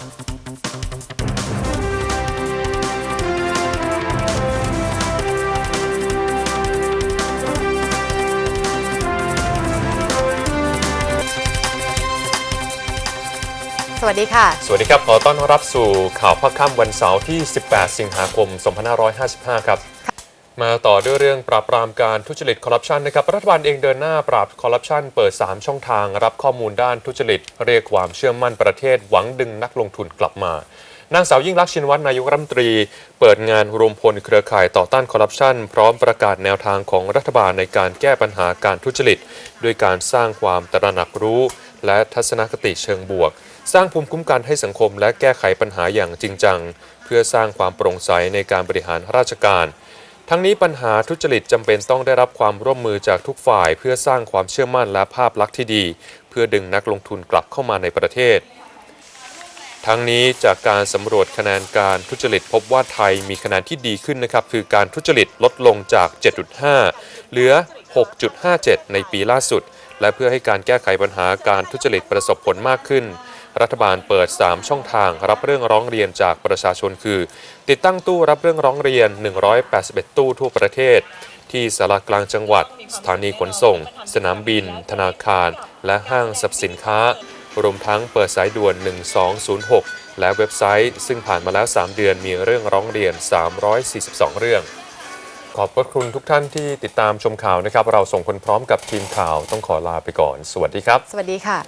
สวัสดีค่ะ สวัสดีครับ ขอต้อนรับสู่ข่าวภาคค่ำวันเสาร์ที่ 18 สิงหาคม 2555 ครับ มาต่อด้วยเรื่องปราบปรามการทุจริตคอร์รัปชันนะครับรัฐบาลเองเดินหน้าปราบคอร์รัปชันเปิด 3 ช่องทาง รับข้อมูลด้านทุจริต เรียกความเชื่อมั่นประเทศหวังดึงนักลงทุนกลับมานางสาวยิ่งลักชินวัตรนายกรัฐมนตรี เปิดงานรวมพลเครือข่ายต่อต้านคอร์รัปชันพร้อมประกาศแนวทางของรัฐบาลในการแก้ปัญหาการทุจริต ด้วยการสร้างความตระหนักรู้ และทัศนคติเชิงบวก สร้างภูมิคุ้มกันให้สังคมและแก้ไขปัญหาอย่างจริงจัง เพื่อสร้างความโปร่งใสในการบริหารราชการ ทั้งนี้ปัญหาทุจริตจำเป็นต้องได้รับความร่วมมือจากทุกฝ่าย เพื่อสร้างความเชื่อมั่นและภาพลักษณ์ที่ดี เพื่อดึงนักลงทุนกลับเข้ามาในประเทศ ทั้งนี้จากการสำรวจคะแนนการทุจริตพบว่าไทยมีคะแนนที่ดีขึ้นนะครับ คือการทุจริตลดลงจาก 7.5 เหลือ 6.57 ในปีล่าสุด และเพื่อให้การแก้ไขปัญหาการทุจริตประสบผลมากขึ้น รัฐบาลเปิด 3 ช่องทางรับเรื่องร้องเรียนจากประชาชนคือ ติดตั้งตู้รับเรื่องร้องเรียน 181 ตู้ทั่วประเทศ ที่สารากลางจังหวัด สถานีขนส่ง สนามบิน ธนาคาร และห้างสรรพสินค้ารวมทั้งเปิดสายด่วน 1206 และเว็บไซต์ ซึ่งผ่านมาแล้ว 3 เดือนมีเรื่องร้องเรียน 342 เรื่อง ขอบพระคุณทุกท่านที่ติดตามชมข่าวนะครับ เราส่งคนพร้อมกับทีมข่าวต้องขอลาไปก่อน สวัสดีครับ สวัสดีค่ะ